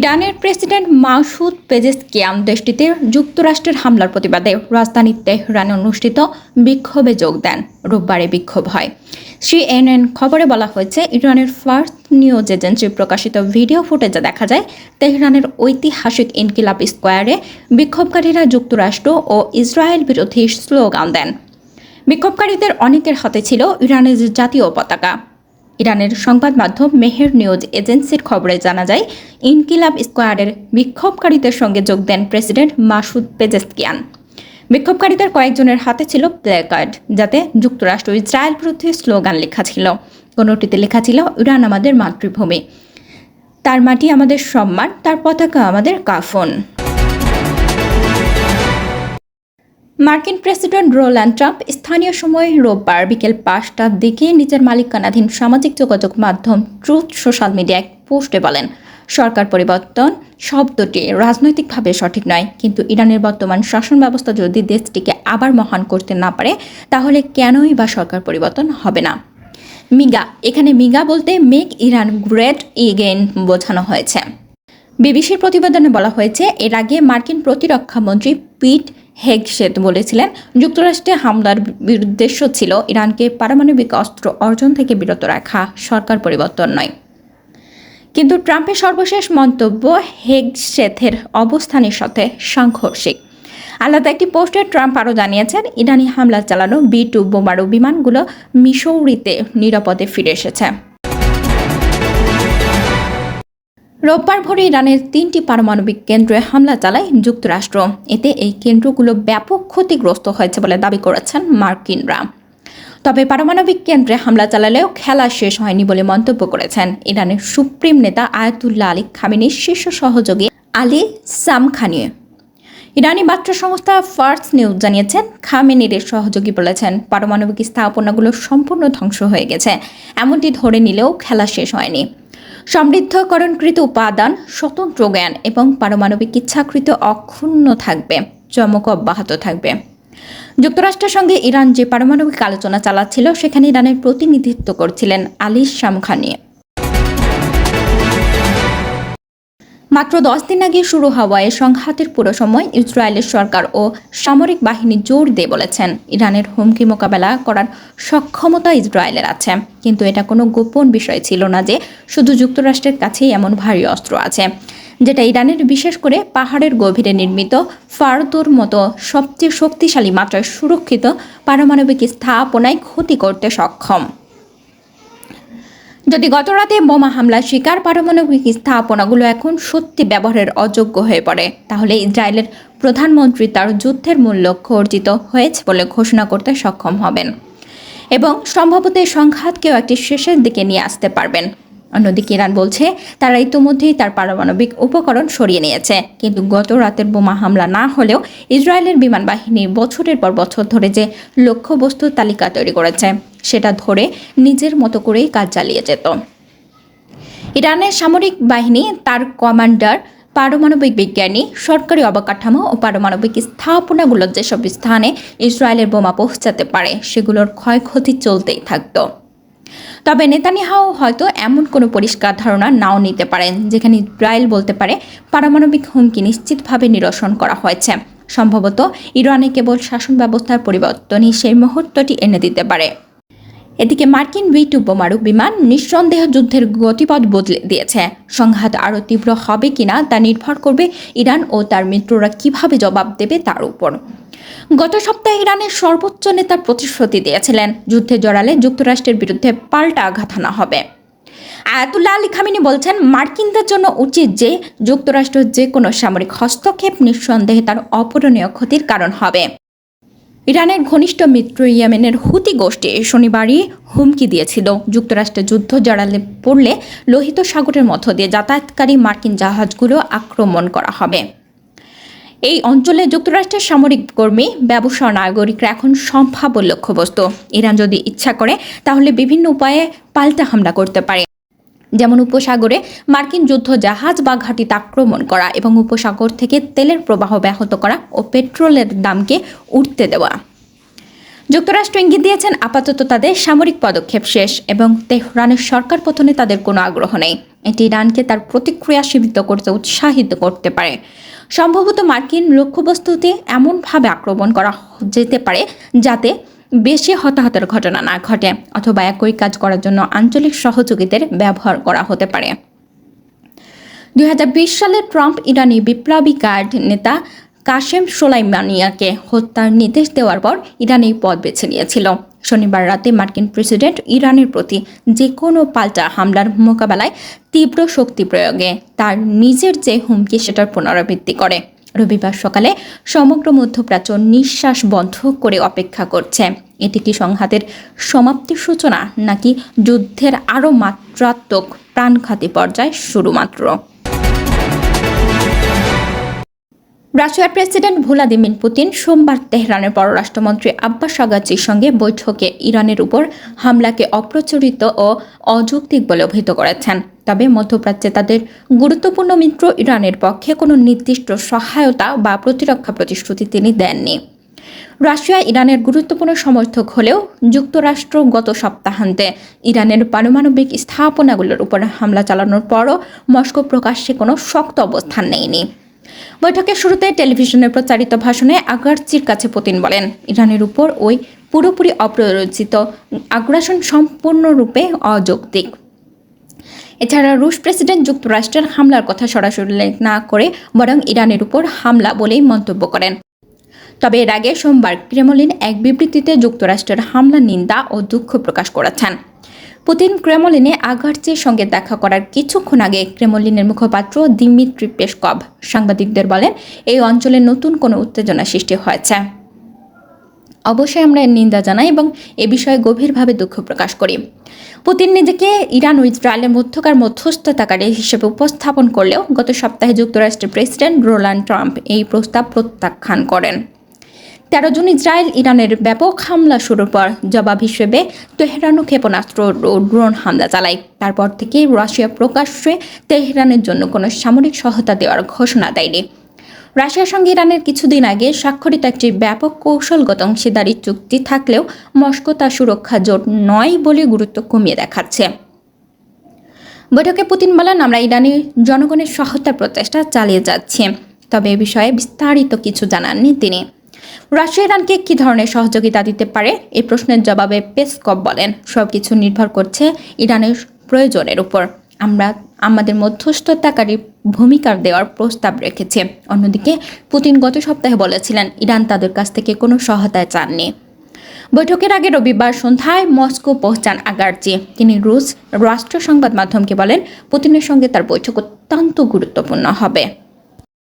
ইরানের president Masoud Pezeshkian দেশটিতে যুক্তরাষ্ট্রের হামলার প্রতিবাদে রাজধানী তেহরানে অনুষ্ঠিত বিক্ষোভে যোগ দেন। রোববারে বিক্ষোভ হয়। সিএনএন খবরে বলা হয়েছে, ইরানের ফার্স্ট নিউজ এজেন্সি প্রকাশিত ভিডিও ফুটেজে দেখা যায়, তেহরানের ঐতিহাসিক ইনকিলাব স্কোয়ারে বিক্ষোভকারীরা যুক্তরাষ্ট্র ও ইসরায়েল বিরোধী স্লোগান দেন। বিক্ষোভকারীদের অনেকের হাতে ছিল ইরানের জাতীয় পতাকা। ইরানের সংবাদ মাধ্যম মেহের নিউজ এজেন্সির খবরে জানা যায়, ইনকিলাব স্কোয়ারের বিক্ষোভকারীদের সঙ্গে যোগ দেন প্রেসিডেন্ট মাসুদ পেজেস্কিয়ান। বিক্ষোভকারীদের কয়েকজনের হাতে ছিল প্লেকার্ড যাতে যুক্তরাষ্ট্র ইসরায়েল বিরুদ্ধে স্লোগান লেখা ছিল। কোনোটিতে লেখা ছিল, ইরান আমাদের মাতৃভূমি। তার মাটি আমাদের সম্মান, তার পতাকা আমাদের কাফন। মার্কিন প্রেসিডেন্ট ডোনাল্ড ট্রাম্প স্থানীয় সময় রোববার বিকেল পাঁচটার দিকে নিজের মালিকানাধীন সামাজিক যোগাযোগ মাধ্যম ট্রুথ সোশ্যাল মিডিয়ায় পোস্টে বলেন, সরকার পরিবর্তন শব্দটি রাজনৈতিকভাবে সঠিক নয়, কিন্তু ইরানের বর্তমান শাসন ব্যবস্থা যদি দেশটিকে আবার মহান করতে না পারে, তাহলে কেনই বা সরকার পরিবর্তন হবে না? মিগা, এখানে মিগা বলতে মেক ইরান গ্রেট এগেন বোঝানো হয়েছে। বিবিসির প্রতিবেদনে বলা হয়েছে, এর আগে মার্কিন প্রতিরক্ষা মন্ত্রী পিট হেগসেদ বলেছিলেন, যুক্তরাষ্ট্রে হামলার উদ্দেশ্য ছিল ইরানকে পারমাণবিক অস্ত্র অর্জন থেকে বিরত রাখা, সরকার পরিবর্তন নয়। কিন্তু ট্রাম্পের সর্বশেষ মন্তব্য হেগশেথের অবস্থানের সাথে সাংঘর্ষিক। আলাদা একটি পোস্টে ট্রাম্প আরও জানিয়েছেন, ইরানি হামলা চালানো বি টু বোমারু বিমানগুলো মিসৌরিতে নিরাপদে ফিরে এসেছে। রোববার ভোরে ইরানের তিনটি পারমাণবিক কেন্দ্রে হামলা চালায় যুক্তরাষ্ট্র। এতে এই কেন্দ্রগুলো ব্যাপক ক্ষতিগ্রস্ত হয়েছে বলে দাবি করেছেন মার্কিনরা। তবে পারমাণবিক কেন্দ্রে হামলা চালালেও খেলা শেষ হয়নি বলে মন্তব্য করেছেন ইরানের সুপ্রিম নেতা আয়াতুল্লাহ আলী খামিনির শীর্ষ সহযোগী আলী সামখানিয়ে ইরানি বার্তা সংস্থা ফার্স্ট নিউজ জানিয়েছেন, খামেনির সহযোগী বলেছেন, পারমাণবিক স্থাপনাগুলো সম্পূর্ণ ধ্বংস হয়ে গেছে। এমনটি ধরে নিলেও খেলা শেষ হয়নি। সমৃদ্ধকরণকৃত উপাদান, স্বতন্ত্র জ্ঞান এবং পারমাণবিক ইচ্ছাকৃত অক্ষুণ্ণ থাকবে, চমক অব্যাহত থাকবে। যুক্তরাষ্ট্রের সঙ্গে ইরান যে পারমাণবিক আলোচনা চালাচ্ছিল, সেখানে ইরানের প্রতিনিধিত্ব করছিলেন আলী শামখানিয়ে মাত্র দশ দিন আগে শুরু হওয়ায় সংঘাতের পুরো সময় ইসরায়েলের সরকার ও সামরিক বাহিনী জোর দিয়ে বলেছেন, ইরানের হুমকি মোকাবেলা করার সক্ষমতা ইসরায়েলের আছে। কিন্তু এটা কোনো গোপন বিষয় ছিল না যে শুধু যুক্তরাষ্ট্রের কাছেই এমন ভারী অস্ত্র আছে। যেটা ইরানের বিশেষ করে পাহাড়ের গভীরে নির্মিত ফারদোর মতো সবচেয়ে শক্তিশালী মাত্রায় সুরক্ষিত পারমাণবিক স্থাপনায় ক্ষতি করতে সক্ষম। যদি গতরাতে বোমা হামলার শিকার পারমাণবিক স্থাপনাগুলো এখন সত্যি ব্যবহারের অযোগ্য হয়ে পড়ে, তাহলে ইসরায়েলের প্রধানমন্ত্রী তার যুদ্ধের মূল লক্ষ্য অর্জিত হয়েছে বলে ঘোষণা করতে সক্ষম হবেন। এবং সম্ভবত সংঘাতকেও একটি শেষের দিকে নিয়ে আসতে পারবেন। অন্যদিকে ইরান বলছে, তারা ইতোমধ্যেই তার পারমাণবিক উপকরণ সরিয়ে নিয়েছে। কিন্তু গত রাতের বোমা হামলা না হলেও ইসরায়েলের বিমান বাহিনী বছরের পর বছর ধরে যে লক্ষ্যবস্তুর তালিকা তৈরি করেছে, সেটা ধরে নিজের মতো করেই কাজ চালিয়ে যেত। ইরানের সামরিক বাহিনী তার কমান্ডার, পারমাণবিক বিজ্ঞানী, সরকারি অবকাঠামো ও পারমাণবিক স্থাপনাগুলোর যেসব স্থানে ইসরায়েলের বোমা পৌঁছাতে পারে, সেগুলোর ক্ষয়ক্ষতি চলতেই থাকতো। তবে নেতানিহাও হয়তো এমন কোনো পরিষ্কার ধারণা নাও নিতে পারেন, যেখানে ইসরায়েল বলতে পারে পারমাণবিক হুমকি নিশ্চিতভাবে নিরসন করা হয়েছে। সম্ভবত ইরানে কেবল শাসন ব্যবস্থার পরিবর্তনই সেই মুহূর্তটি এনে দিতে পারে। এদিকে মার্কিন বি টু বোমারু বিমান নিঃসন্দেহ যুদ্ধের গতিপথ বদলে দিয়েছে। সংঘাত আরও তীব্র হবে কিনা তা নির্ভর করবে ইরান ও তার মিত্ররা কীভাবে জবাব দেবে তার উপর। গত সপ্তাহে ইরানের সর্বোচ্চ নেতা প্রতিশ্রুতি দিয়েছিলেন, যুদ্ধে জড়ালে যুক্তরাষ্ট্রের বিরুদ্ধে পাল্টা আঘাত আনা হবে। আয়াতুল্লাহ আলী খামিনি বলছেন, মার্কিনদের জন্য উচিত যে যুক্তরাষ্ট্র যে কোনো সামরিক হস্তক্ষেপ নিঃসন্দেহে তার অপূরণীয় ক্ষতির কারণ হবে। ইরানের ঘনিষ্ঠ মিত্র ইয়েমেনের হুতি গোষ্ঠী শনিবারই হুমকি দিয়েছিল। যুক্তরাষ্ট্রে যুদ্ধ জড়ালে পড়লে লোহিত সাগরের মধ্য দিয়ে যাতায়াতকারী মার্কিন জাহাজগুলো আক্রমণ করা হবে। এই অঞ্চলে যুক্তরাষ্ট্রের সামরিক কর্মী, ব্যবসা নাগরিকরা এখন সম্ভাব্য লক্ষ্যবস্তু। ইরান যদি ইচ্ছা করে, তাহলে বিভিন্ন উপায়ে পাল্টা হামলা করতে পারে। যেমন উপসাগরে মার্কিন যুদ্ধ জাহাজ বা ঘাঁটিতে আক্রমণ করা এবং উপসাগর থেকে তেলের প্রবাহ ব্যাহত করা ও পেট্রোলের দামকে উঠতে দেওয়া। যুক্তরাষ্ট্র ইঙ্গিত দিয়েছেন, আপাতত তাদের সামরিক পদক্ষেপ শেষ এবং তেহরানের সরকার পতনে তাদের কোনো আগ্রহ নেই। এটি ইরানকে তার প্রতিক্রিয়া সীমিত করতে উৎসাহিত করতে পারে। সম্ভবত মার্কিন লক্ষ্যবস্তুতে এমনভাবে আক্রমণ করা যেতে পারে যাতে বেশি হতাহতের ঘটনা না ঘটে অথবা একই কাজ করার জন্য আঞ্চলিক সহযোগীদের ব্যবহার করা হতে পারে। দুই হাজার বিশ সালে ট্রাম্প ইরানি বিপ্লবী গার্ড নেতা কাশেম সোলাইমানিয়াকে হত্যার নির্দেশ দেওয়ার পর ইরান এই পদ বেছে নিয়েছিল। শনিবার রাতে মার্কিন প্রেসিডেন্ট ইরানের প্রতি যে কোনো পাল্টা হামলার মোকাবেলায় তীব্র শক্তি প্রয়োগে তার নিজের যে হুমকি সেটার পুনরাবৃত্তি করে। রবিবার সকালে সমগ্র মধ্যপ্রাচ্য নিঃশ্বাস বন্ধ করে অপেক্ষা করছে। এটি কি সংঘাতের সমাপ্তির সূচনা নাকি যুদ্ধের আরও মাত্রাত্মক প্রাণঘাতী পর্যায়? শুরুমাত্র রাশিয়ার প্রেসিডেন্ট ভ্লাদিমির পুতিন সোমবার তেহরানের পররাষ্ট্রমন্ত্রী আব্বাস আগাচির সঙ্গে বৈঠকে ইরানের উপর হামলাকে অপ্রচলিত ও অযৌক্তিক বলে অভিহিত করেছেন। তবে মধ্যপ্রাচ্যে তাদের গুরুত্বপূর্ণ মিত্র ইরানের পক্ষে কোনো নির্দিষ্ট সহায়তা বা প্রতিরক্ষা প্রতিশ্রুতি তিনি দেননি। রাশিয়া ইরানের গুরুত্বপূর্ণ সমর্থক হলেও যুক্তরাষ্ট্র গত সপ্তাহান্তে ইরানের পারমাণবিক স্থাপনাগুলোর উপর হামলা চালানোর পরও মস্কো প্রকাশ্যে কোনো শক্ত অবস্থান নেয়নি। বৈঠকের শুরুতে টেলিভিশনে প্রচারিত ভাষণে আগারচির কাছে পুতিন বলেন, ইরানের উপর ওই পুরোপুরি অপ্ররোচিত আগ্রাসন সম্পূর্ণরূপে অযৌক্তিক। এছাড়া রুশ প্রেসিডেন্ট যুক্তরাষ্ট্রের হামলার কথা সরাসরি উল্লেখ না করে বরং ইরানের উপর হামলা বলেই মন্তব্য করেন। তবে এর আগে সোমবার ক্রেমলিন এক বিবৃতিতে যুক্তরাষ্ট্রের হামলা নিন্দা ও দুঃখ প্রকাশ করেছেন। পুতিন ক্রেমলিনে আগারচের সঙ্গে দেখা করার কিছুক্ষণ আগে ক্রেমলিনের মুখপাত্র দিমিত্রি পেসকভ সাংবাদিকদের বলেন, এই অঞ্চলে নতুন কোনো উত্তেজনা সৃষ্টি হয়েছে। অবশ্যই আমরা নিন্দা জানাই এবং এ বিষয়ে গভীরভাবে দুঃখ প্রকাশ করি। পুতিন নিজেকে ইরান ও ইসরায়েলের মধ্যকার মধ্যস্থতাকারী হিসেবে উপস্থাপন করলেও গত সপ্তাহে যুক্তরাষ্ট্রের প্রেসিডেন্ট ডোনাল্ড ট্রাম্প এই প্রস্তাব প্রত্যাখ্যান করেন। তেরো জুন ইসরায়েল ইরানের ব্যাপক হামলা শুরুর পর জবাব হিসেবে তেহরানও ক্ষেপণাস্ত্র ও ড্রোন হামলা চালায়। তারপর থেকে রাশিয়া প্রকাশ্যে তেহরানের জন্য কোনো সামরিক সহায়তা দেওয়ার ঘোষণা দেয়নি। রাশিয়ার সঙ্গে ইরানের কিছুদিন আগে স্বাক্ষরিত একটি ব্যাপক কৌশলগত অংশীদারি চুক্তি থাকলেও মস্কো তা সুরক্ষা জোট নয় বলে গুরুত্ব কমিয়ে দেখাচ্ছে। বৈঠকে পুতিন বলেন, আমরা ইরানি জনগণের সহায়তার প্রচেষ্টা চালিয়ে যাচ্ছি। তবে এ বিষয়ে বিস্তারিত কিছু জানাননি তিনি। রাশিয়া ইরানকে কী ধরনের সহযোগিতা দিতে পারে? এই প্রশ্নের জবাবে পেসকপ বলেন সব কিছু নির্ভর করছে ইরানের প্রয়োজনের উপর। আমরা আমাদের মধ্যস্থতাকারী ভূমিকা দেওয়ার প্রস্তাব রেখেছে। অন্যদিকে, পুতিন গত সপ্তাহে বলেছিলেন, ইরান তাদের কাছ থেকে কোনো সহায়তা চাননি। বৈঠকের আগে রবিবার সন্ধ্যায় মস্কো পৌঁছান আগার্জি তিনি রুশ রাষ্ট্র সংবাদ মাধ্যমকে বলেন, পুতিনের সঙ্গে তার বৈঠক অত্যন্ত গুরুত্বপূর্ণ হবে।